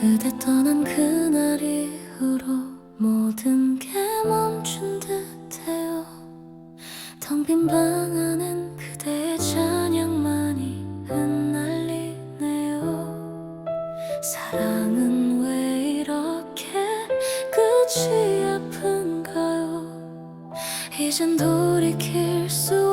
그대 떠난 그날 이후로 모든 게 멈춘 듯해요. 텅 빈 방 안엔 그대의 찬양만이 흩날리네요. 사랑은 왜 이렇게 끝이 아픈가요? 이젠 돌이킬 수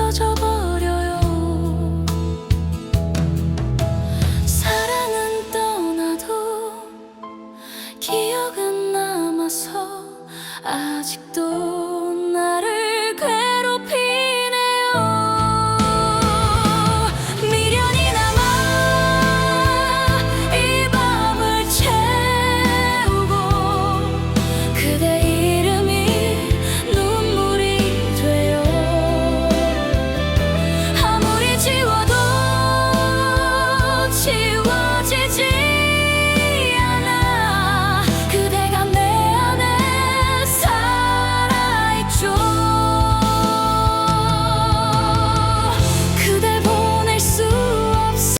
없어져 버려요. 사랑은 떠나도 기억은 남아서 아직도